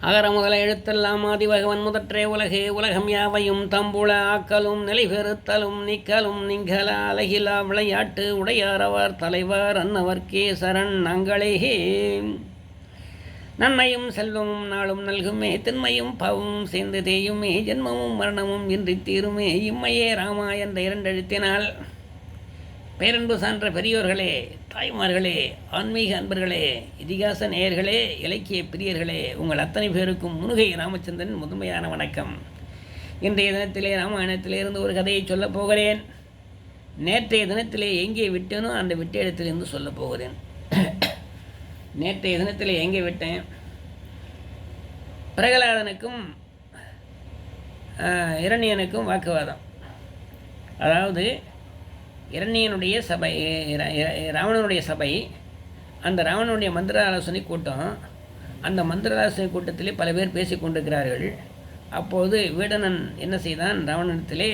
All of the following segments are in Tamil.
அகர முதல எழுத்தெல்லாம் ஆதிபகவன் முதற்றே உலகே உலகம் யாவையும் தம்புள ஆக்கலும் நிலைபெறுத்தலும் நிக்கலும் நிங்கல அழகிலா விளையாட்டு உடையாரவர் தலைவர் அன்னவர்க்கே சரண் நங்களே நன்மையும் செல்வமும் நாளும் நல்குமே திண்மையும் பாவமும் சேர்ந்து தேயுமே ஜென்மமும் மரணமும் இன்றி தீருமே. இம்மையே ராமா என்ற இரண்டெழுத்தினால் பேரன்பு சான்ற பெரியோர்களே தாய்மார்களே ஆன்மீக அன்பர்களே இதிகாச நேயர்களே இலக்கிய பிரியர்களே உங்கள் அத்தனை பேருக்கும் முருகை ராமச்சந்திரன் முதன்மையான வணக்கம். இன்றைய தினத்திலே ராமாயணத்திலிருந்து ஒரு கதையை சொல்லப் போகிறேன். நேற்றைய தினத்திலே எங்கே விட்டேனோ அந்த விட்ட இடத்திலிருந்து சொல்லப் போகிறேன். நேற்றைய தினத்திலே எங்கே விட்டேன்? பிரகலாதனுக்கும் இரணியனுக்கும் வாக்குவாதம். அதாவது இரணியனுடைய சபை ராவணனுடைய சபை அந்த ராவணனுடைய மந்திர ஆலோசனை கூட்டம் அந்த மந்திர ஆலோசனை கூட்டத்திலே பல பேர் பேசிக் கொண்டிருக்கிறார்கள். அப்போது வீடனன் என்ன செய்தான்? ராவணனத்திலே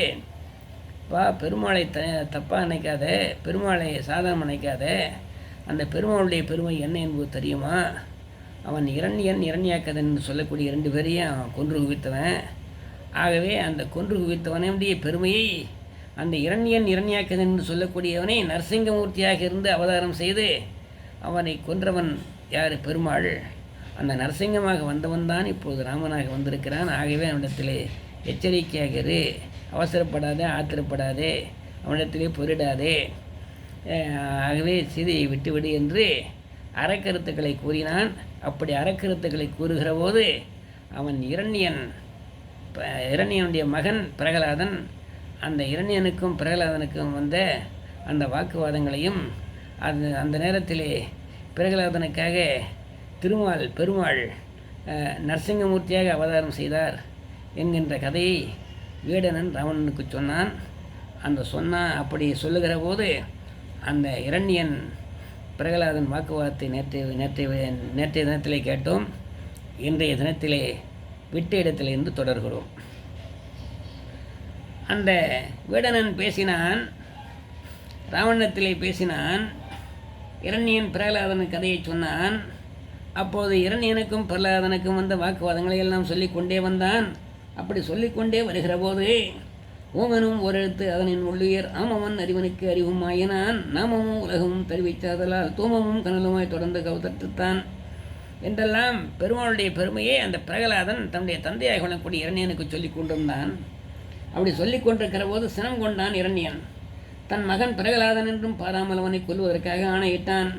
பா பெருமாளை த தப்பாக நினைக்காத பெருமாளை சாதனம் நினைக்காத. அந்த பெருமாளுடைய பெருமை என்ன என்பது தெரியுமா? அவன் இரண்யன் இரண்யாக்கதன் என்று சொல்லக்கூடிய இரண்டு பேரையும் கொன்று குவித்தவன். ஆகவே அந்த கொன்று குவித்தவனுடைய பெருமையை அந்த இரண்யன் இரண்யாக்கதன் என்று சொல்லக்கூடியவனை நரசிங்கமூர்த்தியாக இருந்து அவதாரம் செய்து அவனை கொன்றவன் யார்? பெருமாள். அந்த நரசிங்கமாக வந்தவன் தான் இப்போது ராமனாக வந்திருக்கிறான். ஆகவே அவனிடத்திலே எச்சரிக்கையாக இரு. அவசரப்படாதே ஆத்திரப்படாதே அவனிடத்திலே பொருடாதே. ஆகவே சீதையை விட்டுவிடு என்று அறக்கருத்துக்களை கூறினான். அப்படி அறக்கருத்துக்களை கூறுகிற போது அவன் இரண்யன் ப- இரண்யனுடைய மகன் பிரகலாதன் அந்த இரண்யனுக்கும் பிரகலாதனுக்கும் வந்த அந்த வாக்குவாதங்களையும் அது அந்த நேரத்திலே பிரகலாதனுக்காக திருமால் பெருமாள் நரசிங்கமூர்த்தியாக அவதாரம் செய்தார் என்கின்ற கதையை வீடனன் ராவணனுக்கு சொன்னான். அந்த சொன்னா அப்படி சொல்லுகிற போது அந்த இரண்யன் பிரகலாதன் வாக்குவாதத்தை நேற்றைய நேற்றைய நேற்றைய தினத்திலே கேட்டோம். இன்றைய தினத்திலே விட்ட இடத்திலிருந்து தொடர்கிறோம். அந்த வீடனன் பேசினான் ராவணத்திலே பேசினான் இரண்யன் பிரகலாதன் கதையை சொன்னான். அப்போது இரண்யனுக்கும் பிரகலாதனுக்கும் வந்த வாக்குவாதங்களை எல்லாம் சொல்லிக்கொண்டே வந்தான். அப்படி சொல்லிக்கொண்டே வருகிற போது ஓமனும் ஒரு எழுத்து அதனின் உள்ளுயர் ஆமவன் அறிவனுக்கு அறிவும் ஆயினான் நாமமும் உலகமும் தெரிவித்தாதலால் தூமமும் கனலுமாய் தொடர்ந்து கவுதட்டுத்தான் என்றெல்லாம் பெருமாளுடைய பெருமையை அந்த பிரகலாதன் தன்னுடைய தந்தையாக கொள்ளக்கூடிய இரண்யனுக்கு சொல்லிக் கொண்டிருந்தான். அப்படி சொல்லிக் கொண்டிருக்கிற போது சினம் கொண்டான் இரண்யன். தன் மகன் பிரகலாதன் என்றும் பாராமல் அவனை கொல்வதற்காக ஆணையிட்டான்.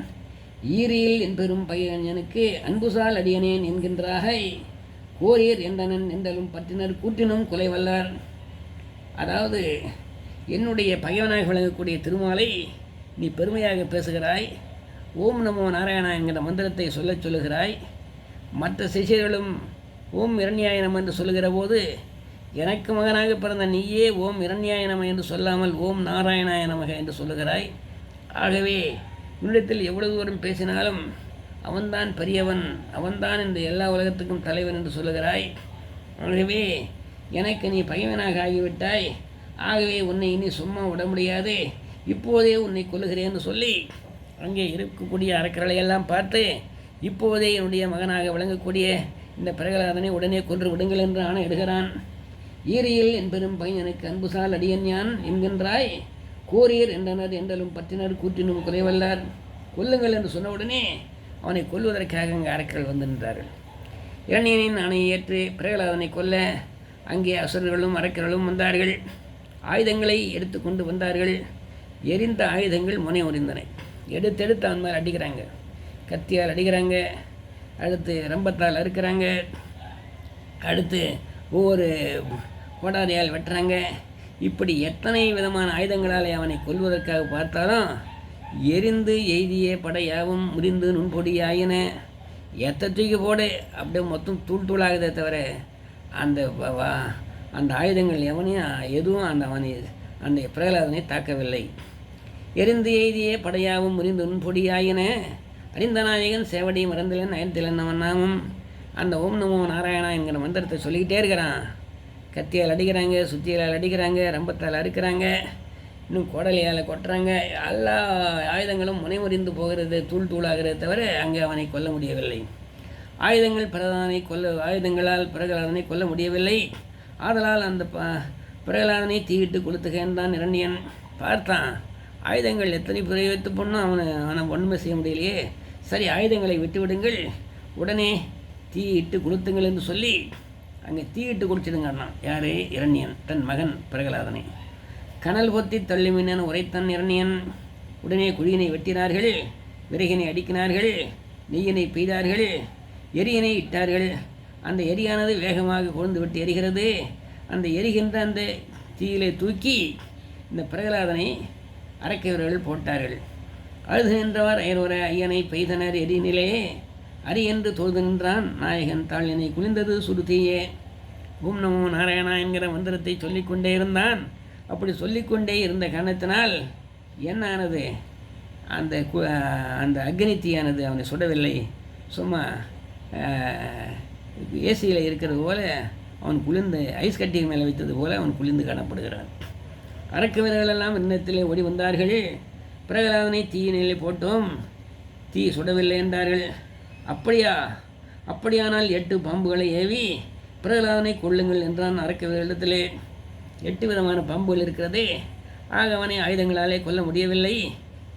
ஈரியில் என்பெரும் பையனுக்கு அன்புசால் அடியனேன் என்கின்றாகை கோரியர் என்றனன் என்றலும் பற்றினர் கூட்டினும் கொலை வல்லார். அதாவது என்னுடைய பகைவனாக விளங்கக்கூடிய திருமாலை நீ பெருமையாக பேசுகிறாய் ஓம் நமோ நாராயணா என்கிற மந்திரத்தை சொல்லச் சொல்லுகிறாய் மற்ற சிஷியர்களும் ஓம் இரண்யாயனம் என்று சொல்லுகிற போது எனக்கு மகனாக பிறந்த நீயே ஓம் இரண்யாயனம் என்று சொல்லாமல் ஓம் நாராயணாய நமக என்று சொல்லுகிறாய். ஆகவே உன்னிடத்தில் எவ்வளவு தூரம் பேசினாலும் அவன்தான் பெரியவன் அவன்தான் இந்த எல்லா உலகத்துக்கும் தலைவன் என்று சொல்லுகிறாய். ஆகவே எனக்கு நீ பகைவனாக ஆகிவிட்டாய். ஆகவே உன்னை இனி சும்மா விட முடியாது. இப்போதே உன்னை கொல்லுகிறேன்னு சொல்லி அங்கே இருக்கக்கூடிய அறக்கரலை எல்லாம் பார்த்து இப்போதே என்னுடைய மகனாக விளங்கக்கூடிய இந்த பிரகலாதனை உடனே கொன்று விடுங்கள் என்று ஆணையிடுகிறான். ஈரியில் என்பெரும் பையனுக்கு அன்புசால் அடியன் யான் என்கின்றாய். கோரியர் என்றனர் என்றலும் பற்றினர் கூற்றினும் குறைவல்லார். கொல்லுங்கள் என்று சொன்ன உடனே அவனை கொல்வதற்காக அங்கே அரக்கர்கள் வந்து நின்றார்கள் இரணியனின் ஆணையை ஏற்று பிரகலாதனை கொல்ல அங்கே அசுரர்களும் அரக்கர்களும் வந்தார்கள். ஆயுதங்களை எடுத்துக்கொண்டு வந்தார்கள். எரிந்த ஆயுதங்கள் முனை உறிந்தன எடுத்தெடுத்து அந்த மாதிரி அடிக்கிறாங்க. கத்தியால் அடிக்கிறாங்க. அடுத்து ரம்பத்தால் அறுக்கிறாங்க. அடுத்து ஒவ்வொரு கோடாரியால் வெட்டுறாங்க. இப்படி எத்தனை விதமான ஆயுதங்களால் அவனை கொல்வதற்காக பார்த்தாலும் எரிந்து எய்திய படையாவும் முறிந்து நுண்பொடியாயின. எத்த தூக்கி போடு அப்படியே மொத்தம் தூள் தூளாகுதே தவிர அந்த அந்த ஆயுதங்கள் எவனையும் எதுவும் அந்த அவனை அந்த பிரகலாதனை தாக்கவில்லை. எரிந்து எய்திய படையாவும் முறிந்து நுண்பொடியாயின. அறிந்தநாயகன் சேவடி மறந்திலன் அயந்திலன் அவன் நாமம். அந்த ஓம் நமோ நாராயணா என்கிற மந்திரத்தை சொல்லிக்கிட்டே இருக்கிறான். கத்தியால் அடிக்கிறாங்க சுத்தியால் அடிக்கிறாங்க ரம்பத்தால் அறுக்கிறாங்க இன்னும் கோடலியால் கொட்டுறாங்க. எல்லா ஆயுதங்களும் முனைமுறிந்து போகிறது தூள் தூளாகிறது தவிர அங்கே அவனை கொல்ல முடியவில்லை. ஆயுதங்கள் பிரகலாதனை கொல்ல ஆயுதங்களால் பிரகலாதனை கொல்ல முடியவில்லை. ஆதலால் அந்த ப பிரகலாதனை தீவிட்டு கொளுத்துகேன் இரண்டியன் பார்த்தான் ஆயுதங்கள் எத்தனை பிரயோகித்து பண்ணும் அவனை அவனை ஒன்றுமே செய்ய முடியலையே. சரி ஆயுதங்களை விட்டுவிடுங்கள். உடனே தீயிட்டு கொளுத்துங்கள் என்று சொல்லி அங்கே தீயிட்டு குடிச்சிடுங்கண்ணா யாரே? இரண்யன். தன் மகன் பிரகலாதனை. கனல் பொத்தி தள்ளுமினன் உரைத்தன் இரண்யன். உடனே குழியினை வெட்டினார்கள். விறகினை அடிக்கினார்கள். நெய்யினை பெய்தார்கள். எரியினை இட்டார்கள். அந்த எரியானது வேகமாக கொழுந்து விட்டு எரிகிறது. அந்த எரிகின்ற அந்த தீயிலே தூக்கி இந்த பிரகலாதனை அரைக்கவர்கள் போட்டார்கள். அழுது நின்றவர் அயர்வர ஐயனை பெய்தனர் எரிநிலையே. அரி என்று தொழுது நின்றான் நாயகன் தாளினை குளிர்ந்தது சுருதியே. ஓம் நமோ நாராயணா என்கிற மந்திரத்தை சொல்லிக்கொண்டே இருந்தான். அப்படி சொல்லிக்கொண்டே இருந்த கணத்தினால் என்ன ஆனது அந்த கு- அந்த அக்னி தீயானது அவனை சுடவில்லை. சும்மா ஏசியில் இருக்கிறது போல அவன் குளிர்ந்து ஐஸ் கட்டிக்கு மேலே வைத்தது போல அவன் குளிர்ந்து காணப்படுகிறான். அரக்கு வீரர்களெல்லாம் இன்னத்திலே ஓடி வந்தார்கள். பிரகலாதனை தீயினிலே போட்டோம். தீ சுடவில்லை என்றார்கள். அப்படியா? அப்படியானால் எட்டு பாம்புகளை ஏவி பிரகலாதனை கொள்ளுங்கள் என்றான் அரக்க இடத்திலே. எட்டு விதமான பாம்புகள் இருக்கிறதே. ஆக அவனை ஆயுதங்களாலே கொல்ல முடியவில்லை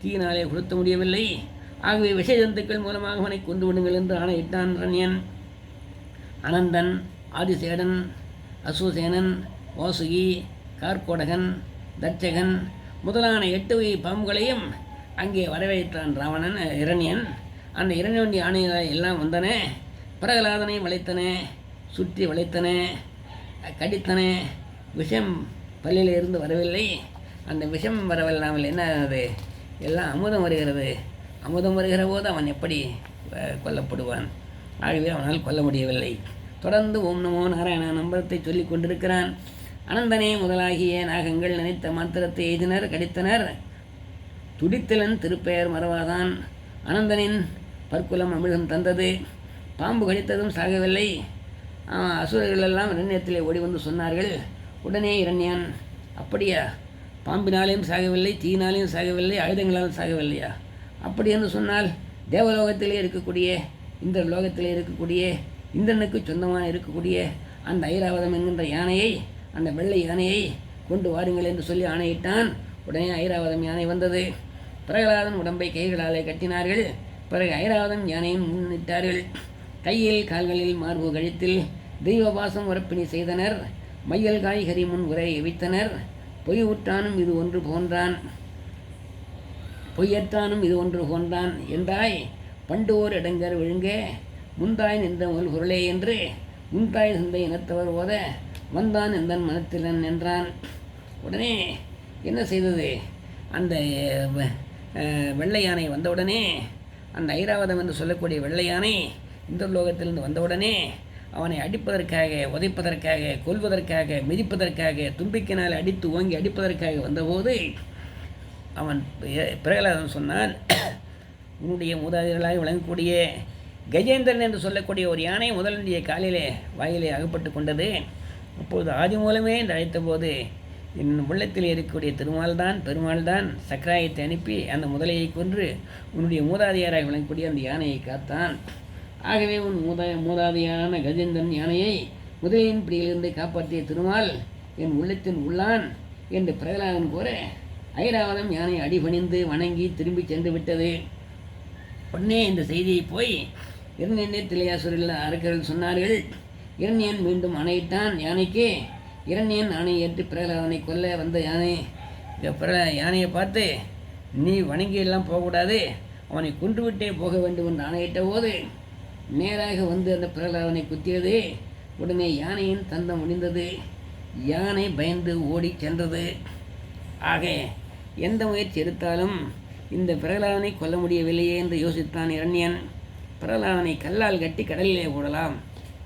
தீயினாலே கொளுத்த முடியவில்லை. ஆகவே விஷ ஜந்துக்கள் மூலமாக அவனை கொண்டு விடுங்கள் என்று ஆணையிட்டான் ரண்யன். அனந்தன் ஆதிசேடன் அசுசேனன் வாசுகி கார்கோடகன் தட்சகன் முதலான எட்டு வகை பாம்புகளையும் அங்கே வரவேற்றான் ராவணன் இரணியன். அந்த இரணியன் யானைகள் எல்லாம் வந்தன பிரகலாதனை வளைத்தன சுற்றி வளைத்தன கடித்தனே கடித்தன விஷம் பள்ளியிலிருந்து இருந்து வரவில்லை. அந்த விஷம் வரவில்லாமல் என்ன ஆகுது எல்லாம் அமுதம் வருகிறது. அமுதம் வருகிற போது அவன் எப்படி கொல்லப்படுவான்? ஆகவே அவனால் கொல்ல முடியவில்லை. தொடர்ந்து ஓம் நமோ நாராயண நம்பரத்தை சொல்லிக் கொண்டிருக்கிறான். அனந்தனே முதலாகிய நாகங்கள் நினைத்த மாத்திரத்தை எய்தினர் கடித்தனர். துடித்தலன் திருப்பெயர் மறவாதான். அனந்தனின் பற்குலம் அமிர்தம் தந்தது. பாம்பு கடித்ததும் சாகவில்லை. அசுரர்களெல்லாம் அசுரர்கள் எல்லாம் இரண்யத்திலே ஓடி வந்து சொன்னார்கள். உடனே இரண்யான் அப்படியா? பாம்பினாலேயும் சாகவில்லை தீயினாலேயும் சாகவில்லை ஆயுதங்களாலும் சாகவில்லையா? அப்படி என்று சொன்னால் தேவலோகத்திலே இருக்கக்கூடிய இந்த லோகத்திலே இருக்கக்கூடிய இந்திரனுக்கு சொந்தமாக இருக்கக்கூடிய அந்த ஐராவதம் என்கின்ற யானையை அந்த வெள்ளை யானையை கொண்டு வாருங்கள் என்று சொல்லி ஆணையிட்டான். உடனே ஐராவதம் யானை வந்தது. பிரகலாதன் உடம்பை கைகளாலே கட்டினார்கள். பிறகு ஐராவதம் யானையும் முன்னிட்டார்கள். கையில் கால்களில் மார்பு கழுத்தில் தெய்வபாசம் உறப்பினி செய்தனர். மையல் காய்கறி முன் உரை எவித்தனர் பொய் உற்றானும் இது ஒன்று போன்றான். பொய்யற்றானும் இது ஒன்று போன்றான். என்றாய் பண்டு ஓர் இடங்கர் விழுங்க. முந்தாய் நின்ற முதல் குரலே என்று முன்தாய் சந்தை இனத்தவர் ஓத வந்தான் எந்தன் மனத்திலன் என்றான் உடனே என்ன செய்தது? அந்த வெள்ளை யானை வந்தவுடனே அந்த ஐராவதம் என்று சொல்லக்கூடிய வெள்ளை யானை இந்த லோகத்திலிருந்து வந்தவுடனே அவனை அடிப்பதற்காக உதைப்பதற்காக கொல்வதற்காக மிதிப்பதற்காக தும்பிக்கினால் அடித்து ஓங்கி அடிப்பதற்காக வந்தபோது அவன் பிரகலாதன் சொன்னான் உன்னுடைய மூதாதையர்களாக விளங்கக்கூடிய கஜேந்திரன் என்று சொல்லக்கூடிய ஒரு யானை முதலனுடைய காலிலே வாயிலே அகப்பட்டு கொண்டது. அப்போது ஆதி மூலமே என்று அழைத்தபோது என் உள்ளத்தில் இருக்கக்கூடிய திருமால் தான் பெருமாள் தான் சக்கராயத்தை அனுப்பி அந்த முதலையை கொன்று உன்னுடைய மூதாதையாராக விளங்கக்கூடிய அந்த யானையை காத்தான். ஆகவே உன் மூதா மூதாதையான கஜேந்திரன் யானையை முதலையின் பிடியிலிருந்து காப்பாற்றிய திருமால் என் உள்ளத்தின் உள்ளான் என்று பிரகலாதன் கூற ஐராவதம் யானை அடிபணிந்து வணங்கி திரும்பி சென்று விட்டது. உடனே இந்த செய்தியை போய் இரண்டெண்ணே திளையாசுரில் அரக்கர்கள் சொன்னார்கள் இரண்யன் மீண்டும் அணையிட்டான் யானைக்கு? இரண்யன் ஆணை ஏற்றி பிரகலாதனை கொல்ல வந்த யானை இந்த பிர யானையை பார்த்து நீ வணங்கியெல்லாம் போகக்கூடாது. அவனை கொன்றுவிட்டே போக வேண்டும் என்று ஆணையிட்ட போது நேராக வந்து அந்த பிரகலாதனை குத்தியது. உடனே யானையின் தந்தம் முடிந்தது யானை பயந்து ஓடிச் சென்றது. ஆக எந்த முயற்சி எடுத்தாலும் இந்த பிரகலாதனை கொல்ல முடியவில்லையே என்று யோசித்தான் இரண்யன். பிரகலாதனை கல்லால் கட்டி கடலிலே போடலாம்.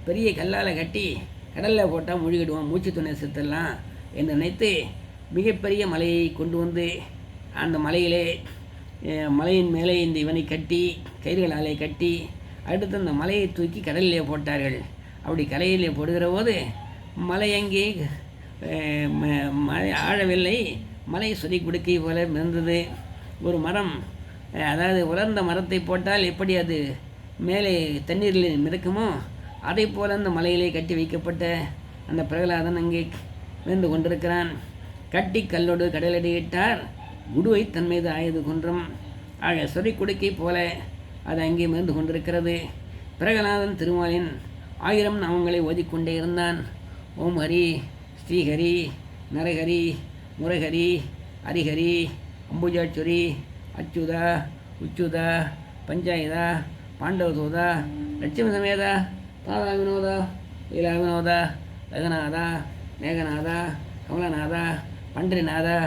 பெரிய கல்லால் கட்டி கடலில் போட்டால் மூழ்கிடுவோம். மூச்சு துணை செத்துடலாம் என்று நினைத்து மிகப்பெரிய மலையை கொண்டு வந்து அந்த மலையிலே மலையின் மேலே இந்த இவனை கட்டி கயிறுகளாலே கட்டி அடுத்து அந்த மலையை தூக்கி கடலிலே போட்டார்கள். அப்படி கரையிலே போடுகிற போது மலை அங்கே ம- மழை ஆழவில்லை. மலை சொறி குடுக்கை போல மிதந்தது. ஒரு மரம் அதாவது உலர்ந்த மரத்தை போட்டால் எப்படி அது மேலே தண்ணீரில் மிதக்குமோ அதை போல அந்த மலையிலே கட்டி வைக்கப்பட்ட அந்த பிரகலாதன் அங்கே மிதந்து கொண்டிருக்கிறான். கட்டி கல்லோடு கடலடியிட்டார் குடுவை தன் மீது ஆயுது குன்றம். ஆக சொறி குடுக்கை போல அது அங்கே மிருந்து கொண்டிருக்கிறது. பிரகலாதன் திருமாலின் ஆயிரம் நாமங்களை ஓதிக்கொண்டே இருந்தான். ஓம் ஹரி ஸ்ரீஹரி நரஹரி முரஹரி ஹரிஹரி அம்புஜாச்சுரி அச்சுதா உச்சுதா பஞ்சாயுதா பாண்டவசோதா லட்சுமி சமேதா தாதா வினோத லீலா வினோத ரகுநாத மேகநாதா கமலநாதா பண்டரிநாதா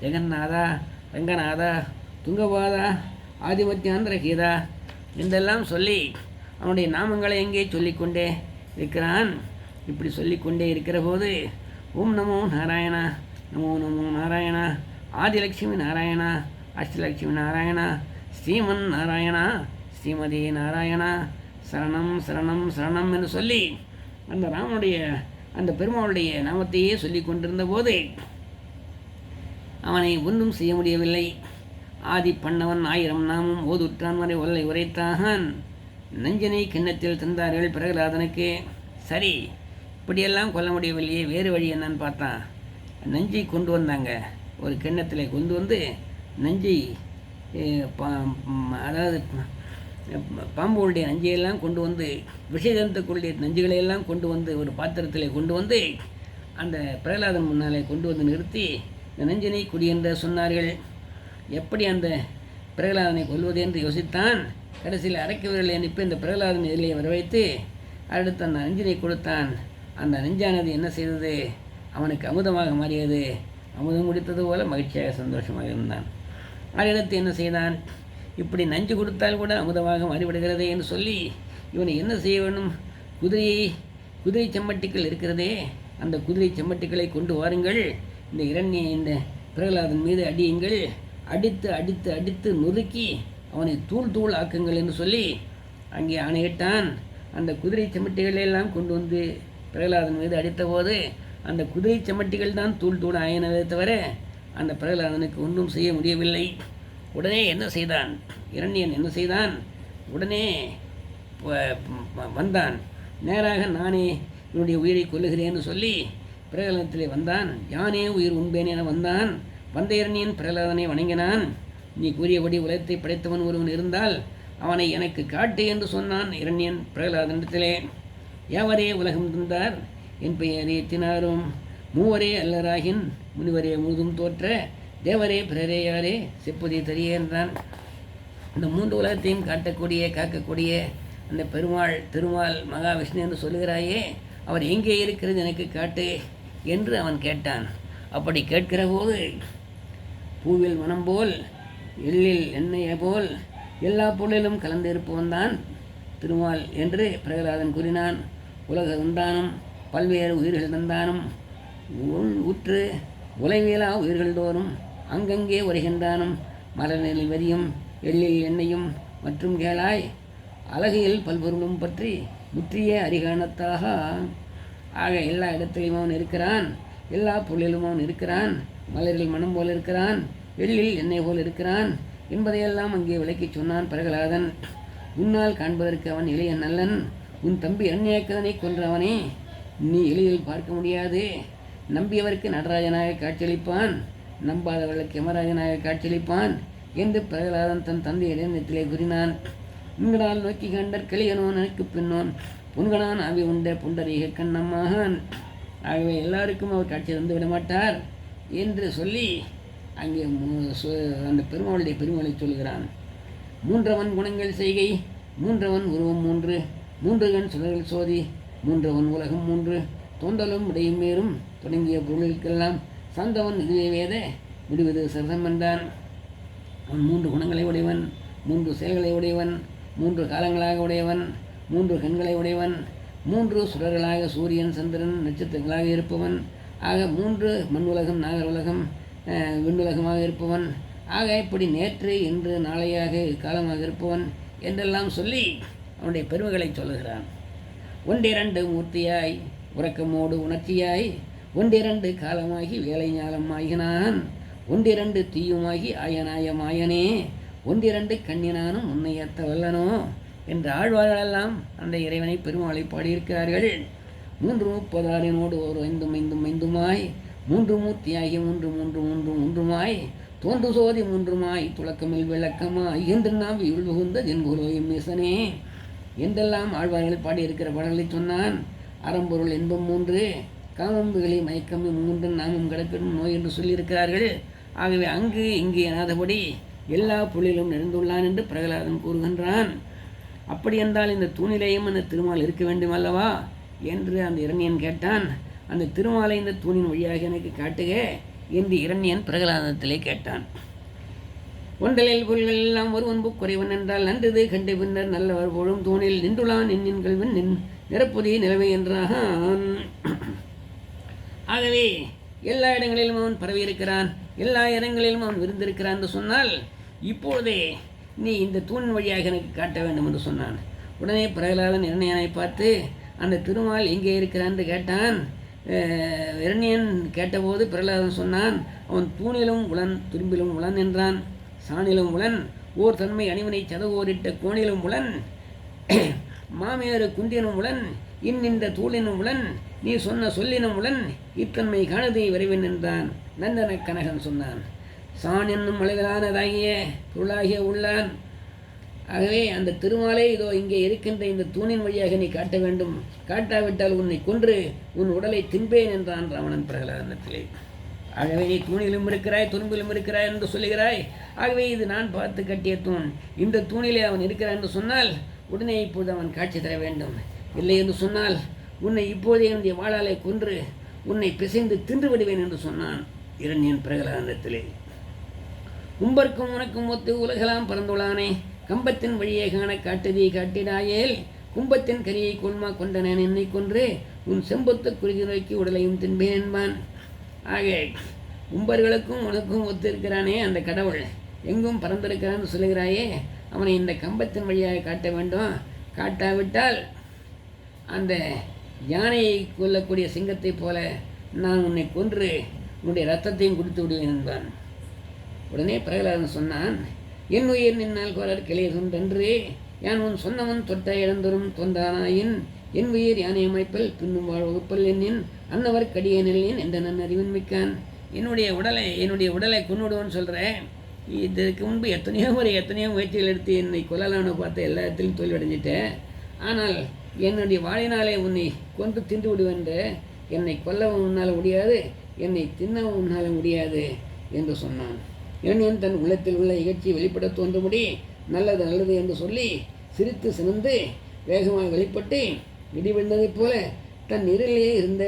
ஜெகநாத ரங்கநாதா துங்கபாதா ஆதிமத்தியாந்திர கீதா என்றெல்லாம் சொல்லி அவனுடைய நாமங்களை எங்கே சொல்லிக்கொண்டே இருக்கிறான்? இப்படி சொல்லிக்கொண்டே இருக்கிற போது ஓம் நமோ நாராயணா நமோ நமோ நாராயணா ஆதிலட்சுமி நாராயணா அஷ்டலட்சுமி நாராயணா ஸ்ரீமன் நாராயணா ஸ்ரீமதி நாராயணா சரணம் சரணம் சரணம் என்று சொல்லி அந்த ராமனுடைய அந்த பெருமாளுடைய நாமத்தையே சொல்லி கொண்டிருந்த போது அவனை ஒன்றும் செய்ய முடியவில்லை. ஆதி பண்ணவன் ஆயிரம் நாமும் ஓதுற்றான் வரை ஒல்லை உரைத்தான். நஞ்சனை கிண்ணத்தில் தந்தார்கள் பிரகலாதனுக்கு. சரி இப்படியெல்லாம் கொல்ல முடியவில்லையே வேறு வழி என்னன்னு பார்த்தான் நஞ்சை கொண்டு வந்தாங்க. ஒரு கிண்ணத்தில் கொண்டு வந்து நஞ்சை அதாவது பாம்புகளுடைய நஞ்சையெல்லாம் கொண்டு வந்து விஷயதந்தக்குள்ள நஞ்சுகளையெல்லாம் கொண்டு வந்து ஒரு பாத்திரத்தில் கொண்டு வந்து அந்த பிரகலாதன் முன்னாலே கொண்டு வந்து நிறுத்தி இந்த நஞ்சினை குடியென்ற சொன்னார்கள். எப்படி அந்த பிரகலாதனை கொல்வது என்று யோசித்தான். கடைசியில் அரைக்கவர்களை அனுப்பி இந்த பிரகலாதன் எதிரிலே வர வைத்து அடுத்து அந்த நஞ்சினை கொடுத்தான். அந்த நெஞ்சானது என்ன செய்தது? அவனுக்கு அமுதமாக மாறியது. அமுதம் குடித்தது போல மகிழ்ச்சியாக சந்தோஷமாக இருந்தான். அடுத்து என்ன செய்தான்? இப்படி நஞ்சு கொடுத்தால் கூட அமுதமாக மாறிவிடுகிறதே என்று சொல்லி இவனை என்ன செய்ய வேண்டும்? குதிரையை குதிரை செம்மட்டிகள் இருக்கிறதே. அந்த குதிரை செம்மட்டிக்களை கொண்டு வாருங்கள். இந்த இரண்ய இந்த பிரகலாதன் மீது அடியுங்கள். அடித்து அடித்து அடித்து நொறுக்கி அவனை தூள் தூள் ஆக்குங்கள் என்று சொல்லி அங்கே ஆணையிட்டான். அந்த குதிரை செம்மட்டிகளை எல்லாம் கொண்டு வந்து பிரகலாதன் மீது அடித்தபோது அந்த குதிரை செம்மட்டிகள் தான் தூள் தூள் ஆயினவே தவிர அந்த பிரகலாதனுக்கு ஒன்றும் செய்ய முடியவில்லை. உடனே என்ன செய்தான்? இரண்யன் என்ன செய்தான்? உடனே வந்தான். நேராக நானே என்னுடைய உயிரை கொல்லுகிறேன்னு சொல்லி பிரகலாதத்திலே வந்தான். யானே உயிர் உண்பேன் என வந்தான். வந்த இரணியன் பிரகலாதனை வணங்கினான். நீ கூறியபடி உலகத்தை படைத்தவன் ஒருவன் இருந்தால் அவனை எனக்கு காட்டு என்று சொன்னான் இரண்யன் பிரகலாதனிடத்திலே. யாவரே உலகம் தந்தார் என் பெயர் ஏற்றினாரும் மூவரே அல்லராகின் முனிவரே முழுதும் தோற்ற தேவரே பிறரே யாரே செப்புதி தெரிய என்றான். இந்த மூன்று உலகத்தையும் காட்டக்கூடிய காக்கக்கூடிய அந்த பெருமாள் திருமால் மகாவிஷ்ணு என்று சொல்லுகிறாயே அவர் எங்கே இருக்கிறது எனக்கு காட்டு என்று அவன் கேட்டான். அப்படி கேட்கிற போது பூவில் மனம் போல் எள்ளில் எண்ணெயை போல் எல்லா பொருளிலும் கலந்து இருப்பவன் தான் திருமால் என்று பிரகலாதன் கூறினான். உலக உண்டானும் பல்வேறு உயிர்கள் தந்தானும் உள் உற்று உலைவியலா உயிர்கள் தோறும் அங்கங்கே உரைகின்றானும் மலர்நெல் வரியும் எள்ளில் எண்ணெயும் மற்றும் கேளாய் அழகியல் பல்பொருளும் பற்றி முற்றிய அரிகானத்தாக ஆக எல்லா இடத்திலும் அவன் இருக்கிறான். எல்லா பொருளிலும் அவன் இருக்கிறான். மலரில் மனம் போல் இருக்கிறான். எள்ளில் எண்ணெய் போல் இருக்கிறான். என்பதையெல்லாம் அங்கே விளக்கிச் சொன்னான் பிரகலாதன். உன்னால் காண்பதற்கு அவன் இளைய நல்லன். உன் தம்பி அந்நியக்கதனை கொன்றவனே. நீ எளிதில் பார்க்க முடியாது. நம்பியவருக்கு நடராஜனாக காட்சியளிப்பான். நம்பாதவர்களுக்கு யமராஜனாக காட்சியளிப்பான் என்று பிரகலாதன் தன் தந்தை இளைஞத்திலே கூறினான். உங்களால் நோக்கி கண்டர் கிளியனோன் எனக்கு பின்னோன். புன்கனான் அவை உண்ட புண்டரீக கண்ணம்மாகான். ஆகவே எல்லாருக்கும் அவர் காட்சி தந்து விடமாட்டார் என்று சொல்லி அங்கே சு- அந்த பெருமாளுடைய பெருமாளை சொல்கிறான். மூன்றவன் குணங்கள் செய்கை மூன்றவன் உருவம் மூன்று மூன்று கண் சுடர்கள் சோதி மூன்றவன் உலகம் மூன்று தோண்டலும் இடையும் மேலும் தொடங்கிய பொருளுக்கெல்லாம் சந்தவன் இதுவே வேத. விடுவது சரதம் அவன் மூன்று குணங்களை உடையவன் மூன்று செயல்களை உடையவன் மூன்று காலங்களாக உடையவன் மூன்று கண்களை உடையவன் மூன்று சுடர்களாக சூரியன் சந்திரன் நட்சத்திரங்களாக இருப்பவன் ஆக மூன்று மண் உலகம் நாகர் உலகம் விண்ணுலகமாக இருப்பவன் ஆக இப்படி நேற்று இன்று நாளையாக காலமாக இருப்பவன் என்றெல்லாம் சொல்லி அவனுடைய பெருமைகளை சொல்லுகிறான். ஒன்றிரண்டு மூர்த்தியாய் உறக்கமோடு உணர்ச்சியாய் ஒன்றிரண்டு காலமாகி வேலை ஞாலம் ஒன்றிரண்டு தீயுமாகி ஆயனாய மாயனே ஒன்றிரண்டு கண்ணினானும் உன்னையத்த வல்லனோ? என்று ஆழ்வார்களெல்லாம் அந்த இறைவனை பெருமாளை பாடியிருக்கிறார்கள். மூன்று முப்பதாரினோடு ஒரு ஐந்தும் ஐந்தும் ஐந்துமாய். மூன்று மூர்த்தியாகி மூன்று மூன்று மூன்று மூன்றுமாய். தோன்று சோதி மூன்றுமாய். துளக்கமில் விளக்கமாய். என்று நாம் இருள் புகுந்த ஜென்புலோ மிசனே. என்றெல்லாம் ஆழ்வார்கள் பாடியிருக்கிற பாடல்களை சொன்னான். அறம்பொருள் இன்பம் மூன்று. காமம்புகளை மயக்கம் மூன்றும் நாமும் கிடக்கணும் நோய் என்று சொல்லியிருக்கிறார்கள். ஆகவே அங்கு இங்கு எனாதபடி எல்லா பொருளிலும் நிறைந்துள்ளான் என்று பிரகலாதன் கூறுகின்றான். அப்படி என்றால் இந்த தூணிலேயும் அந்த திருமால் இருக்க வேண்டும் அல்லவா? என்று அந்த இரண்யன் கேட்டான். அந்த திருமாலை இந்த தூணின் வழியாக எனக்கு காட்டுக என்று இரண்யன் பிரகலாதத்திலே கேட்டான். ஒன்றலில் பொருள்கள் எல்லாம் ஒருவன் குறைவன் என்றால் நன்றது. கண்டு பின்னர் நல்லவர் போலும் தூணில் நின்றுளான் எண்ணின்கள் நின் நிரப்புதி நிலைமை என்றாக ஆகவே எல்லா இடங்களிலும் அவன் பரவியிருக்கிறான். எல்லா இடங்களிலும் அவன் விருந்திருக்கிறான் என்று சொன்னால் இப்பொழுதே நீ இந்த தூண் வழியாக எனக்கு காட்ட வேண்டும் என்று சொன்னான். உடனே பிரகலாதன் இரணியனை பார்த்து அந்த திருமால் எங்கே இருக்கிறான்? என்று கேட்டான். இரணியன் கேட்டபோது பிரகலாதன் சொன்னான் அவன் தூணிலும் உளன் துரும்பிலும் உளன் என்றான். சாணிலும் உளன் ஓர் தன்மை அணிவனை சதவோரிட்ட கோணிலும் உளன் மாமியார் குந்தியனும் உளன் இன்னின்ற தூளினும் உளன் நீ சொன்ன சொல்லினும் இத்தன்மை காணதை வரைவேன் என்றான் நந்தன கனகன் சொன்னான் சான் என்னும் அழகானதாகிய பொருளாகிய உள்ளான். ஆகவே அந்த திருமாலை இதோ இங்கே இருக்கின்ற இந்த தூணின் வழியாக நீ காட்ட வேண்டும். காட்டாவிட்டால் உன்னை கொன்று உன் உடலை தின்பேன் என்றான் ராவணன் பிரகலாதனத்திலே. ஆகவே நீ தூணிலும் இருக்கிறாய் துரும்பிலும் இருக்கிறாய் என்று சொல்லுகிறாய். ஆகவே இது நான் பார்த்து கட்டிய தூண். இந்த தூணிலே அவன் இருக்கிறான் என்று சொன்னால் உடனே இப்போது அவன் காட்சி தர வேண்டும். இல்லை என்று சொன்னால் உன்னை இப்போதே என்னுடைய வாளாலை கொன்று உன்னை பிசைந்து தின்று விடுவேன் என்று சொன்னான் இரண்யன் பிரகலாந்தத்திலே உம்பர்க்கும் உனக்கும் ஒத்து உலகலாம் பறந்துள்ளானே கம்பத்தின் வழியே காண காட்டுதி காட்டிடாயேல் கும்பத்தின் கரியை கொன்மா கொண்டனேன் என்னை கொன்று உன் செம்பொத்த குருதி நோக்கி உடலையும் தின்பேன் என்பான். ஆக உம்பர்களுக்கும் உனக்கும் ஒத்து இருக்கிறானே அந்த கடவுள். எங்கும் பறந்திருக்கிறான்னு சொல்லுகிறாயே அவனை இந்த கம்பத்தின் வழியாக காட்ட வேண்டும். காட்டாவிட்டால் அந்த யானையை கொல்லக்கூடிய சிங்கத்தைப் போல நான் உன்னை கொன்று உன்னுடைய ரத்தத்தையும் குடித்து விடுவேன் என்பான். உடனே பிரகலாதன் சொன்னான் என் உயிர் நின்னால் கோரர் கிளைய சொன்றன்று யான் உன் சொன்னவன் தொட்ட இழந்தரும் தொந்தானாயின் என் உயிர் யானை அமைப்பல் பின்னும் வாழ் வகுப்பல் என்னின் அன்னவர் கடியனில்லேன் என்ற நன் அறிவன் மிக்கான். என்னுடைய உடலை என்னுடைய உடலை கொன்னுடுவோன்னு சொல்கிறேன் இதற்கு முன்பு எத்தனையோ முறை எத்தனையோ முயற்சிகள் எடுத்து என்னை கொல்லலாம்னு பார்த்து எல்லா இடத்துலையும் தோல்வி அடைஞ்சிட்டேன். ஆனால் என்னுடைய வாழினாலே உன்னை கொன்று தின்று விடுவென்ற என்னை கொல்லவும் உன்னால் முடியாது என்னை தின்னவும் உன்னால் முடியாது என்று சொன்னான். இளைஞன் தன் உள்ளத்தில் உள்ள இகழ்ச்சி வெளிப்பட தோன்றும்படி நல்லது நல்லது என்று சொல்லி சிரித்து சிறந்து வேகமாக வெளிப்பட்டு இடிவிழுந்ததைப் போல தன் இருளிலே இருந்த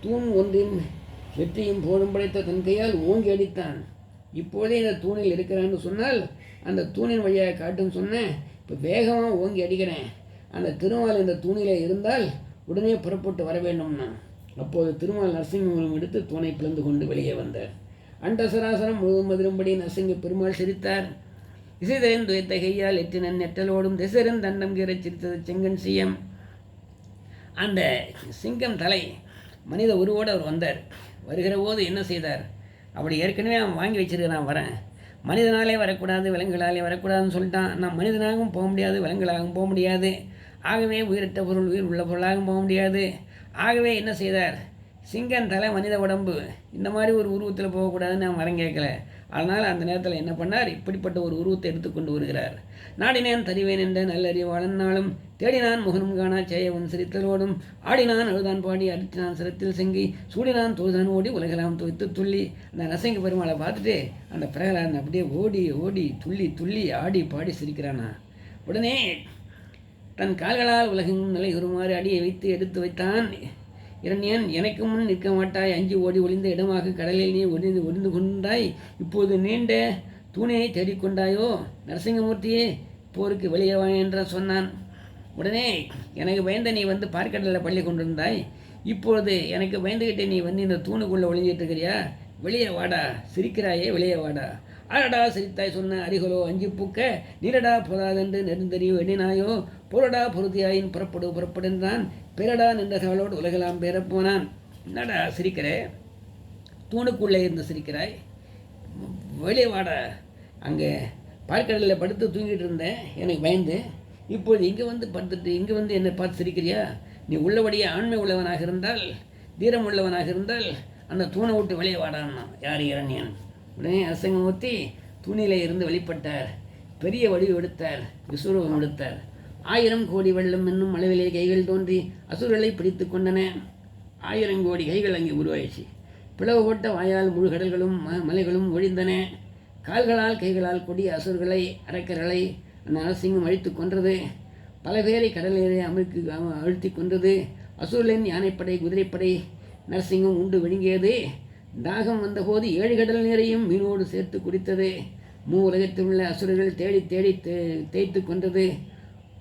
தூண் ஒன்றின் வெற்றியும் போடும் படைத்த தன் கையால் ஓங்கி அடித்தான். இப்போதே இந்த தூணில் இருக்கிறான்னு சொன்னால் அந்த தூணின் வழியாக காட்டும் சொன்னேன் இப்போ வேகமாக ஓங்கி அடிக்கிறேன். அந்த திருமால் இந்த தூணிலே இருந்தால் உடனே புறப்பட்டு வர வேண்டும்னா அப்போது திருமால் நரசிம்மம் எடுத்து தூணை பிளந்து கொண்டு வெளியே வந்தார். அண்டசராசரம் முழுவதும் மதிரும்படி நரசிங்க பெருமாள் சிரித்தார். இசைதேன் துயத்த கையால் எட்டினன் நெட்டலோடும் திசரன் தண்டம் கீரை சிரித்தது செங்கன் சியம். அந்த சிங்கம் தலை மனித உருவோடு அவர் வந்தார். வருகிற போது என்ன செய்தார்? அப்படி ஏற்கனவே அவன் வாங்கி வச்சிருக்கிறான் வரேன். மனிதனாலே வரக்கூடாது விலங்குகளாலே வரக்கூடாதுன்னு சொல்லிட்டான். நான் மனிதனாகவும் போக முடியாது விலங்குகளாகவும் போக முடியாது. ஆகவே உயிரிட்ட பொருள் உயிர் உள்ள பொருளாகவும் போக முடியாது. ஆகவே என்ன செய்தார்? சிங்கம் தலை மனித உடம்பு. இந்த மாதிரி ஒரு உருவத்தில் போகக்கூடாதுன்னு நான் வரம் கேட்கல. அதனால் அந்த நேரத்தில் என்ன பண்ணார்? இப்படிப்பட்ட ஒரு உருவத்தை எடுத்துக்கொண்டு வருகிறார். நாடினேன் தருவேன் என்ற நல்லறிவாளன் நாளும் தேடினான் முகனும் காணா செய்யவன் சிரித்தலோடும் ஆடினான் அழுதான் பாடி அடித்தினான் சிரத்தில் செங்கி சூடினான் தொழுதான் ஓடி உலகெல்லாம் துவைத்து துள்ளி அந்த நரசிங்க பெருமாளை பார்த்துட்டு அந்த பிரகலாதன் அப்படியே ஓடி ஓடி துள்ளி துள்ளி ஆடி பாடி சிரிக்கிறானா? உடனே தன் கால்களால் உலகெங்கும் நிலை உருமாறு அடியை வைத்து எடுத்து வைத்தான். இரண்யன் எனக்கு முன் நிற்க மாட்டாய். அஞ்சு ஓடி ஒளிந்த இடமாக கடலில் நீ ஒளிந்து ஒளிந்து கொண்டாய். இப்போது நீண்ட தூணையை தேடிக்கொண்டாயோ நரசிங்கமூர்த்தியே போருக்கு வெளியே வா என்று சொன்னான். உடனே எனக்கு பயந்த நீ வந்து பார்க்கடலில் பள்ளி கொண்டிருந்தாய். இப்பொழுது எனக்கு பயந்துக்கிட்டே நீ வந்து இந்த தூணுக்குள்ளே ஒளிஞ்சிட்டு இருக்கிறியா வெளியே வாடா. சிரிக்கிறாயே வெளியே வாடா. அடடா சிரித்தாய் சொன்ன அரிகளோ அஞ்சு பூக்க நீரடா போதாதென்று நெருந்தறியோ எண்ணினாயோ? பொருடா பொருதியாயின் புறப்படு புறப்படுந்தான் பிறடா நின்ற தவளோடு உலகெல்லாம் பேரப் போனான். என்னடா சிரிக்கிற? தூணுக்குள்ளே இருந்து சிரிக்கிறாய்? வெளியே வாடா. அங்கே பார்க்கடலில் படுத்து தூங்கிட்டு இருந்தேன். எனக்கு பயந்து. இப்போது இங்கே வந்து படுத்துட்டு இங்கே வந்து என்னை பார்த்து சிரிக்கிறியா? நீ உள்ளபடியே ஆண்மை உள்ளவனாக இருந்தால் தீரம் உள்ளவனாக இருந்தால் அந்த தூணை விட்டு வெளியே வாடான்னா யார் இரணியன்? உடனே அசங்கமூர்த்தி துணியில் இருந்து வெளிப்பட்டார். பெரிய வடிவு எடுத்தார். விஸ்வரூபம் எடுத்தார். ஆயிரம் கோடி வெள்ளம் என்னும் அளவிலே கைகள் தோன்றி அசுரர்களை பிடித்து கொண்டன. ஆயிரம் கோடி கைகள் அங்கே உருவாயிடுச்சு பிளவுபட்ட வாயால் முழு கடல்களும் ம- மலைகளும் ஒழிந்தன. கால்களால் கைகளால் கொடிய அசுர்களை அரக்கர்களை அந்த நரசிங்கம் அழித்து கொன்றது. பல பேரை கடலிலே அமிழ்த்து அழுத்தி கொன்றது. அசுரலின் யானைப்படை குதிரைப்படை நரசிங்கம் உண்டு விழுங்கியது. தாகம் வந்தபோது ஏழு கடல் நீரையும் மீனோடு சேர்த்து குடித்தது. மூ உலகத்தில் உள்ள அசுரர்கள் தேடி தேடி தே- தேய்த்து கொன்றது.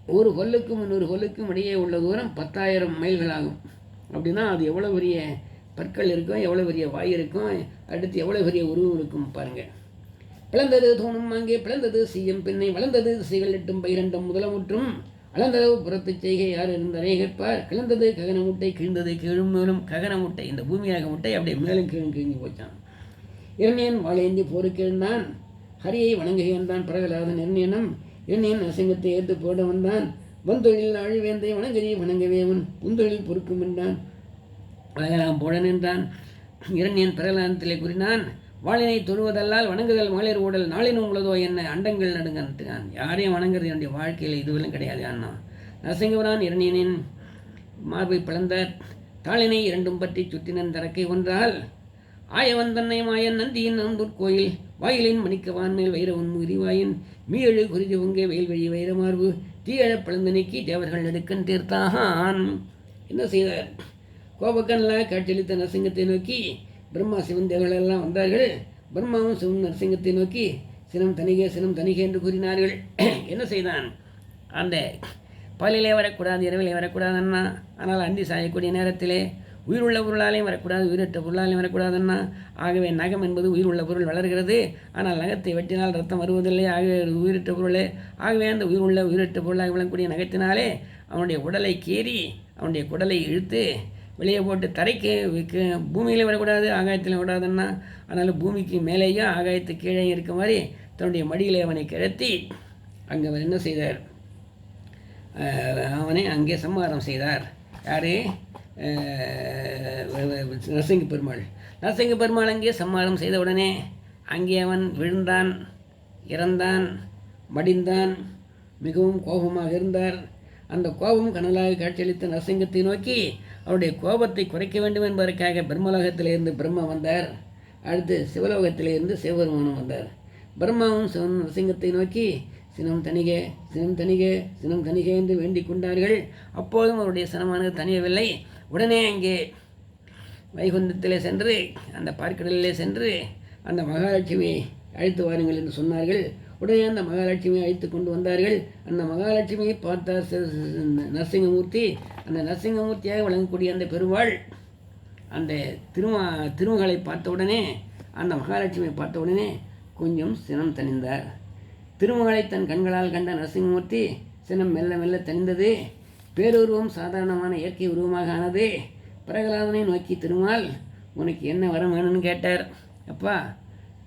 ஒரு கொல்லுக்கும் இன்னொரு கொல்லுக்கும் இடையே உள்ள தூரம் பத்தாயிரம் மைல்கள் ஆகும் அப்படின்னா அது எவ்வளோ பெரிய பற்கள் இருக்கும் எவ்வளோ பெரிய வாய் இருக்கும் அடுத்து எவ்வளோ பெரிய உருவம் இருக்கும் பாருங்கள் பிளந்தது தோணும் அங்கே பிளந்தது செய்யும் பின்னை வளர்ந்தது திசைகள் எட்டும் பயிரண்டும் முதலமுற்றும். அளந்தளவு புறத்துச் செய்கை யார் இருந்தனை கேட்பார். கிளந்தது ககன முட்டை கிழிந்தது கீழும் மேலும். ககன முட்டை இந்த பூமியாக முட்டை அப்படியே மேலும் கீழும் கிழிஞ்சு போச்சான் இரணியன் வாழேந்தி போருக்கு எழுந்தான். ஹரியை வணங்குகின்றான் பிரகலாதன் இரணியனும். இரணியன் அசிங்கத்தை ஏற்று போட வந்தான். வந்தொழில் அழிவேந்தை வணங்கரியை வணங்கவே உன் புந்தொழில் பொறுக்கும் என்றான். அழகலாம் போட நின்றான் இரண்யன் பிரகலாதத்திலே கூறினான் வாளினை தொழுவதல்லால் வணங்குதல் மகளிர் ஊடல் நாளினும் உள்ளதோ என்ன? அண்டங்கள் நடுங்கன்றான் யாரையும் வணங்குறது என்னுடைய வாழ்க்கையில் இதுவெல்லாம் கிடையாது அண்ணா. நரசிங்கவரான் இரணியனின் மார்பை பிளந்தார் தாளினை இரண்டும் பற்றி சுற்றினன் தரக்கை ஒன்றால் ஆயவன் தன்னை மாயன் நந்தியின் அன்புற் கோயில் வாயிலின் மணிக்கவான் மேல் வைரவன் விரிவாயின் மீழு குறிதி உங்கே வெயில்வழி வைரமார்பு தீயழ பிளந்து நீக்கி தேவர்கள் நெடுக்கன் தீர்த்தாகான். என்ன செய்தார்? கோபக்கனில் காட்சியளித்த நரசிங்கத்தை நோக்கி பிரம்மா சிவன் தேவர்கள் எல்லாம் வந்தார்கள். பிரம்மாவும் சிவன் நரசிங்கத்தை நோக்கி சினம் தனிகே சினம் தனிகே என்று கூறினார்கள். என்ன செய்தான்? அந்த பகலிலே வரக்கூடாது இரவிலே வரக்கூடாதுன்னா ஆனால் அந்தி சாயக்கூடிய நேரத்திலே உயிருள்ள பொருளாலையும் வரக்கூடாது உயிரற்ற பொருளாலையும் வரக்கூடாதுன்னா ஆகவே நகம் என்பது உயிருள்ள பொருள் வளர்கிறது. ஆனால் நகத்தை வெட்டினால் ரத்தம் வருவதில்லை ஆகவே அது உயிரற்ற பொருளே. ஆகவே அந்த உயிருள்ள உயிரற்ற பொருளாக விளங்கக்கூடிய நகத்தினாலே அவனுடைய உடலை கீறி அவனுடைய குடலை இழுத்து வெளியே போட்டு தரைக்கு விற்க பூமியில் விடக்கூடாது ஆகாயத்தில் விடாதுன்னா அதனால் பூமிக்கு மேலேயும் ஆகாயத்து கீழே இருக்க மாதிரி தன்னுடைய மடியிலே அவனை கிடத்தி அங்கே என்ன செய்தார்? அவனை அங்கே சம்மாரம் செய்தார். யார்? நரசிங்க பெருமாள். நரசிங்க பெருமாள் அங்கே சம்மாரம் செய்த உடனே அங்கே அவன் விழுந்தான் இறந்தான் மடிந்தான் மிகவும் கோபமாக இருந்தார். அந்த கோபம் கனலாக காட்சியளித்த நரசிங்கத்தை நோக்கி அவருடைய கோபத்தை குறைக்க வேண்டும் என்பதற்காக பிரம்மலோகத்திலிருந்து பிரம்மா வந்தார். அடுத்து சிவலோகத்திலிருந்து சிவபெருமானும் வந்தார். பிரம்மாவும் சிவன் நரசிங்கத்தை நோக்கி சினம் தணிகே சினம் தணிகே சினம் தணிகே என்று வேண்டிக் கொண்டார்கள். அப்போதும் அவருடைய சினமானது தணியவில்லை. உடனே அங்கே வைகுந்தத்திலே சென்று அந்த பார்க்கடலிலே சென்று அந்த மகாலட்சுமியை அழைத்து வாருங்கள் என்று சொன்னார்கள். உடனே அந்த மகாலட்சுமியை அழைத்து கொண்டு வந்தார்கள். அந்த மகாலட்சுமியை பார்த்தார் நரசிங்கமூர்த்தி. அந்த நரசிங்கமூர்த்தியாக வழங்கக்கூடிய அந்த பெருவாள் அந்த திருமா திருமகளை பார்த்த உடனே அந்த மகாலட்சுமியை பார்த்த உடனே கொஞ்சம் சினம் தணிந்தார். திருமகளை தன் கண்களால் கண்ட நரசிங்கமூர்த்தி சினம் மெல்ல மெல்ல தணிந்தது. பேருருவம் சாதாரணமான இயற்கை உருவமாக ஆனது. பிரகலாதனை நோக்கி திருமால் உனக்கு என்ன வரம் வேணும்னு கேட்டார். அப்பா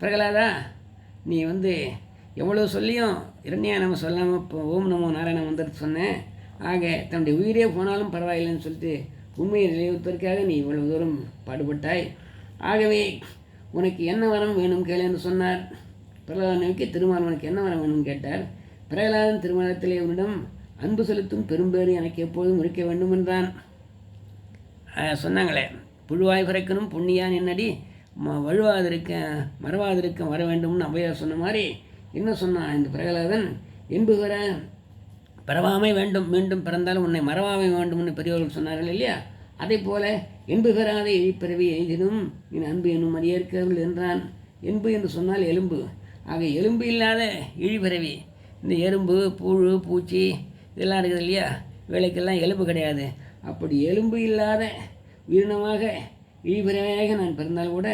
பிரகலாதா நீ வந்து எவ்வளோ சொல்லியும் இரண்யா நம்ம சொல்லாமல் இப்போ ஓம் நமோ நாராயணம் வந்துட்டு சொன்னேன். ஆக தன்னுடைய உயிரே போனாலும் பரவாயில்லைன்னு சொல்லிட்டு உண்மையை நிலைநிறுத்துவதற்காக நீ இவ்வளவு தூரம் பாடுபட்டாய். ஆகவே உனக்கு என்ன வரம் வேணும் கேளு என்று சொன்னார். பிரகலாதன் நோக்கி திருமால் உனக்கு என்ன வரம் வேணும்னு கேட்டார். பிரகலாதன் திருமணத்திலே உன்னிடம் அன்பு செலுத்தும் பெரும்பேறு எனக்கு எப்போதும் இருக்க வேண்டும் என்றான். சொன்னாங்களே புழுவாய் பிறக்கணும் புண்ணியான் என்னடி ம வழுவாதிருக்க மறவாதிருக்க வர வேண்டும்னு ஔவையார் சொன்ன மாதிரி என்ன சொன்னான் இந்த பிரகலாதன்? என்புகிற பரவாமை வேண்டும் மீண்டும் பிறந்தாலும் உன்னை மறவாமை வேண்டும்னு பெரியவர்கள் சொன்னார்கள் இல்லையா? அதே போல என்பு பெறாத இழிப்பிறவி எய்தினும் என் அன்பு என்னும் அடியேற்கவர்கள் என்றான். என்பு என்று சொன்னால் எலும்பு. ஆக எலும்பு இல்லாத இழிபிறவி இந்த எறும்பு புழு பூச்சி இதெல்லாம் இருக்குது இல்லையா? வேலைக்கெல்லாம் எலும்பு கிடையாது. அப்படி எலும்பு இல்லாத உயிரினமாக இழிபிறவையாக நான் பிறந்தால் கூட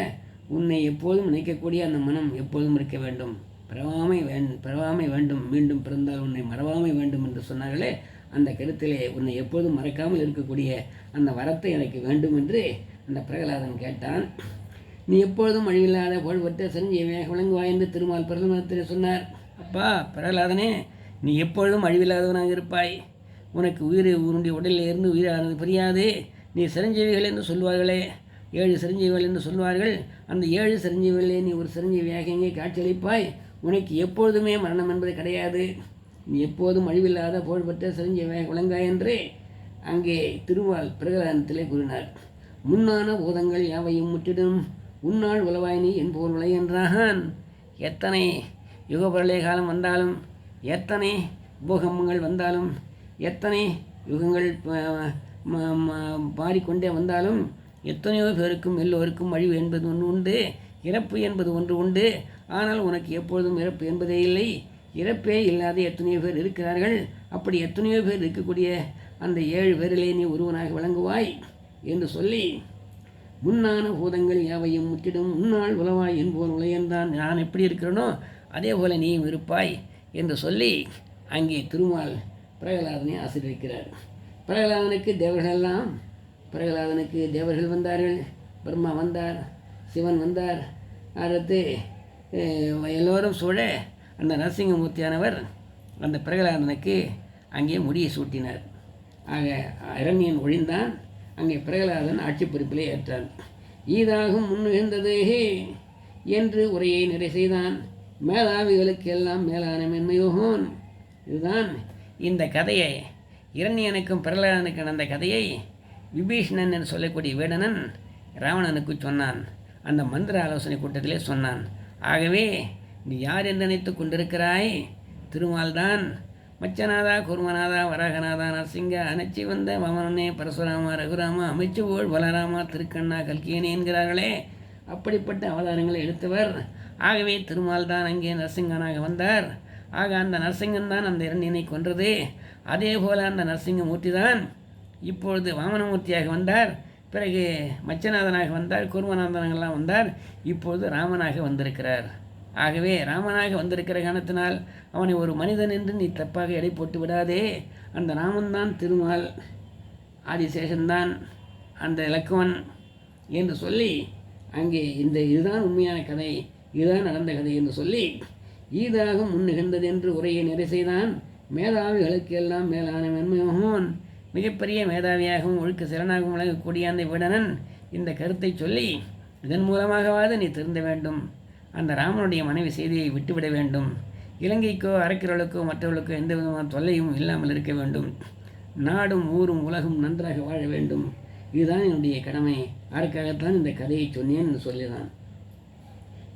உன்னை எப்போதும் நினைக்கக்கூடிய அந்த மனம் எப்போதும் இருக்க வேண்டும். பிறவாமை வேண் பிறவாமை வேண்டும் மீண்டும் பிறந்தால் உன்னை மறவாமை வேண்டும் என்று சொன்னார்களே அந்த கருத்திலே உன்னை எப்போதும் மறக்காமல் இருக்கக்கூடிய அந்த வரத்தை எனக்கு வேண்டும் என்று அந்த பிரகலாதன் கேட்டான். நீ எப்பொழுதும் அழிவில்லாத புகழ்பெற்ற சிரஞ்சீவியாக விளங்குவாய் என்று திருமால் பிரதமரத்தில் சொன்னார். அப்பா பிரகலாதனே நீ எப்பொழுதும் அழிவில்லாதவனாக இருப்பாய். உனக்கு உயிர் உன்னுடைய உடலில் இருந்து உயிரானது புரியாது. நீ சிரஞ்சீவிகள் என்று சொல்வார்களே. ஏழு சிரஞ்சீவிகள் என்று சொல்வார்கள். அந்த ஏழு சிரஞ்சீவிகளே நீ ஒரு சிரஞ்சீவியாக எங்கே காட்சியளிப்பாய்? உனக்கு எப்பொழுதுமே மரணம் என்பது கிடையாது. நீ எப்போதும் அழிவில்லாத புகழ்பெற்ற சிரஞ்சீவியாக விளங்காய் என்று அங்கே திருவால் பிரகலாதனத்திலே கூறினார். முன்னான பூதங்கள் யாவையும் முற்றிடும் உன்னாள் உளவாய் நீ என்போர் என்றான் எத்தனை யுக பிரளய காலம் வந்தாலும் எத்தனை பூகம்பங்கள் வந்தாலும் எத்தனை யுகங்கள் மாறிக்கொண்டே வந்தாலும் எத்தனையோ பேருக்கும் எல்லோருக்கும் அழிவு என்பது ஒன்று உண்டு இறப்பு என்பது ஒன்று உண்டு. ஆனால் உனக்கு எப்பொழுதும் இறப்பு என்பதே இல்லை. இறப்பே இல்லாத எத்தனையோ பேர் இருக்கிறார்கள். அப்படி எத்தனையோ பேர் இருக்கக்கூடிய அந்த ஏழு பேரிலே நீ ஒருவனாக விளங்குவாய் என்று சொல்லி முன்னான பூதங்கள் யாவையும் முற்றிடும் முன்னாள் உலவாய் என்போர் உலையன்தான் நான் எப்படி இருக்கிறேனோ அதே போல நீயும் இருப்பாய் என்று சொல்லி அங்கே திருமால் பிரகலாதனை ஆசீர்வதிக்கிறார். பிரகலாதனுக்கு தேவர்களெல்லாம் பிரகலாதனுக்கு தேவர்கள் வந்தார்கள். பிரம்மா வந்தார் சிவன் வந்தார். அடுத்து எல்லோரும் சூழ அந்த நரசிங்கமூர்த்தியானவர் அந்த பிரகலாதனுக்கு அங்கே முடியை சூட்டினார். ஆக இரண்யன் ஒழிந்தான். அங்கே பிரகலாதன் ஆட்சி பொறுப்பிலே ஏற்றான். ஈதாகும் முன்னுகின்றது என்று உரையை நிறை செய்தான். மேலாவிகளுக்கு எல்லாம் மேலான மென்மையோகோன். இதுதான் இந்த கதையை இரண்யனுக்கும் பிரகலாதனுக்கு நடந்த கதையை விபீஷணன் என்று சொல்லக்கூடிய வேடனன் ராவணனுக்கு சொன்னான். அந்த மந்திர ஆலோசனை கூட்டத்திலே சொன்னான். ஆகவே நீ யார் என்று நினைத்து கொண்டிருக்கிறாய்? திருமால்தான். மச்சநாதா குருமநாதா வராகநாதா நரசிங்க அணைச்சி வந்த பவனே பரசுராமா ரகுராமா அமைச்சுவோள் பலராமா திருக்கண்ணா கல்கியனே என்கிறார்களே. அப்படிப்பட்ட அவதாரங்களை எடுத்தவர். ஆகவே திருமால் தான் அங்கே நரசிங்கனாக வந்தார். ஆக அந்த நரசிங்கன் தான் அந்த இரண்டினை கொன்றது. அதே போல அந்த நரசிங்கமூர்த்தி தான் இப்பொழுது வாமனமூர்த்தியாக வந்தார். பிறகு மச்சநாதனாக வந்தார் குருமநாதனங்கள்லாம் வந்தார். இப்போது ராமனாக வந்திருக்கிறார். ஆகவே ராமனாக வந்திருக்கிற காரணத்தினால் அவனை ஒரு மனிதன் என்று நீ தப்பாக எடை போட்டு விடாதே. அந்த ராமன்தான் திருமால் ஆதிசேஷன்தான் அந்த இலக்குவன் என்று சொல்லி அங்கே இந்த இதுதான் உண்மையான கதை இதுதான் நடந்த கதை என்று சொல்லி ஈதாக முன்னிகழ்ந்தது என்று உரையை நிறை செய்தான். மேதாவிகளுக்கு எல்லாம் மேலான மென்மையோகோன் மிகப்பெரிய மேதாவியாகவும் ஒழுக்க சிறனாகவும் விளங்கக்கூடிய அந்த விடனன் இந்த கருத்தை சொல்லி இதன் மூலமாகவாது நீ திருந்த வேண்டும். அந்த ராமனுடைய மனைவி செய்தியை விட்டுவிட வேண்டும். இலங்கைக்கோ அரக்கிறவளுக்கோ மற்றவர்களுக்கோ எந்த விதமான தொல்லையும் இல்லாமல் இருக்க வேண்டும். நாடும் ஊரும் உலகம் நன்றாக வாழ வேண்டும். இதுதான் என்னுடைய கடமை. அதற்காகத்தான் இந்த கதையை சொன்னேன் என்று சொல்லிதான்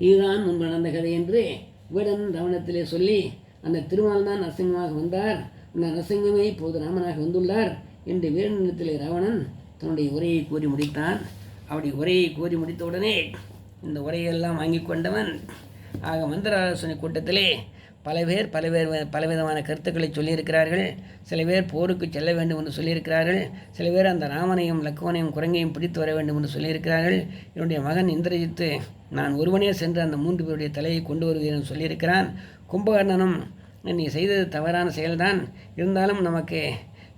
இதுதான் முன்பு நடந்த கதை என்று வீடன் ரவணத்திலே சொல்லி அந்த திருமால் தான் நரசிங்கமாக வந்தார். அந்த நரசிங்கமே இப்போது ராமனாக வந்துள்ளார். என்று வீரனிடத்திலே ராவணன் தன்னுடைய உரையை கூறி முடித்தான். அப்படி உரையை கூறி முடித்தவுடனே இந்த உரையெல்லாம் வாங்கி கொண்டவன் ஆக மந்திர ஆலோசனை கூட்டத்திலே பல பேர் பல பேர் பலவிதமான கருத்துக்களை சொல்லியிருக்கிறார்கள். சில பேர் போருக்கு செல்ல வேண்டும் என்று சொல்லியிருக்கிறார்கள். சில பேர் அந்த ராமனையும் லக்குவனையும் குரங்கையும் பிடித்து வர வேண்டும் என்று சொல்லியிருக்கிறார்கள். என்னுடைய மகன் இந்திரஜித்து நான் ஒருவனே சென்று அந்த மூன்று பேருடைய தலையை கொண்டு வருவேன் என்று சொல்லியிருக்கிறான். கும்பகர்ணனும் நீ செய்தது தவறான செயல்தான். இருந்தாலும் நமக்கு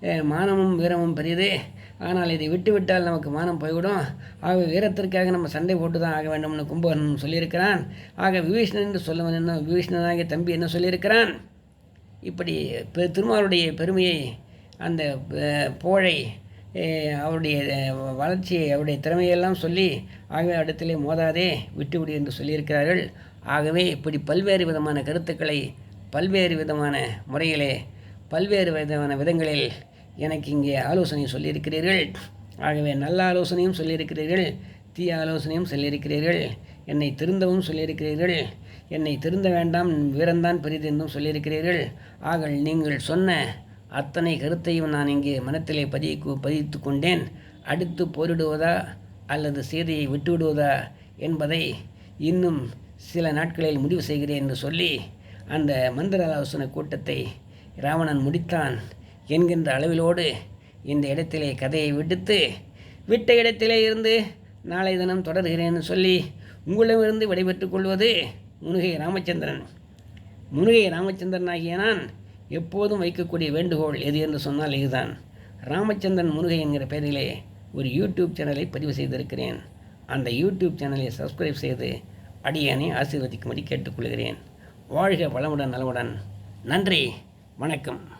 மானமும் வீரமும் பெரியது. ஆனால் இதை விட்டுவிட்டால் நமக்கு மானம் போய்விடும். ஆக வீரத்திற்காக நம்ம சண்டை போட்டு தான் ஆக வேண்டும்னு கும்பகர்ணன் சொல்லியிருக்கிறான். ஆக விபீஷ்ணன் என்று சொல்லுவன் என்ன? விபீஷ்ணனாகிய தம்பி என்ன சொல்லியிருக்கிறான்? இப்படி பெ- பெருமையை அந்த போழை அவருடைய வளர்ச்சியை அவருடைய திறமையெல்லாம் சொல்லி ஆகவே இடத்திலே மோதாதே விட்டுவிடு என்று சொல்லியிருக்கிறார்கள். ஆகவே இப்படி பல்வேறு விதமான கருத்துக்களை பல்வேறு விதமான முறையிலே பல்வேறு விதமான விதங்களில் எனக்கு இங்கே ஆலோசனை சொல்லியிருக்கிறீர்கள். ஆகவே நல்ல ஆலோசனையும் சொல்லியிருக்கிறீர்கள். தீய ஆலோசனையும் சொல்லியிருக்கிறீர்கள். என்னை திருந்தவும் சொல்லியிருக்கிறீர்கள். என்னை திருந்த வேண்டாம் வீரந்தான் பெரிது என்றும் சொல்லியிருக்கிறீர்கள். ஆக நீங்கள் சொன்ன அத்தனை கருத்தையும் நான் இங்கே மனத்திலே பதிய பதித்து கொண்டேன். அடுத்து போரிடுவதா அல்லது சீதையை விட்டுவிடுவதா என்பதை இன்னும் சில நாட்களில் முடிவு செய்கிறேன் என்று சொல்லி அந்த மந்திர ஆலோசனை கூட்டத்தை ராவணன் முடித்தான். என்கின்ற அளவிலோடு இந்த இடத்திலே கதையை விடுத்து விட்ட இடத்திலே இருந்து நாளை தினம் தொடர்கிறேன்னு சொல்லி உங்களிடமிருந்து விடைபெற்றுக் கொள்வது முனுகை ராமச்சந்திரன். முனுகை ராமச்சந்திரன் ஆகிய நான் எப்போதும் வைக்கக்கூடிய வேண்டுகோள் எது என்று சொன்னால் இதுதான். ராமச்சந்திரன் முருகை என்கிற பெயரிலே ஒரு யூடியூப் சேனலை பதிவு செய்திருக்கிறேன். அந்த யூடியூப் சேனலை சப்ஸ்கிரைப் செய்து அடியானை ஆசீர்வதிக்கும்படி கேட்டுக்கொள்கிறேன். வாழ்க வளமுடன் நலமுடன். நன்றி வணக்கம்.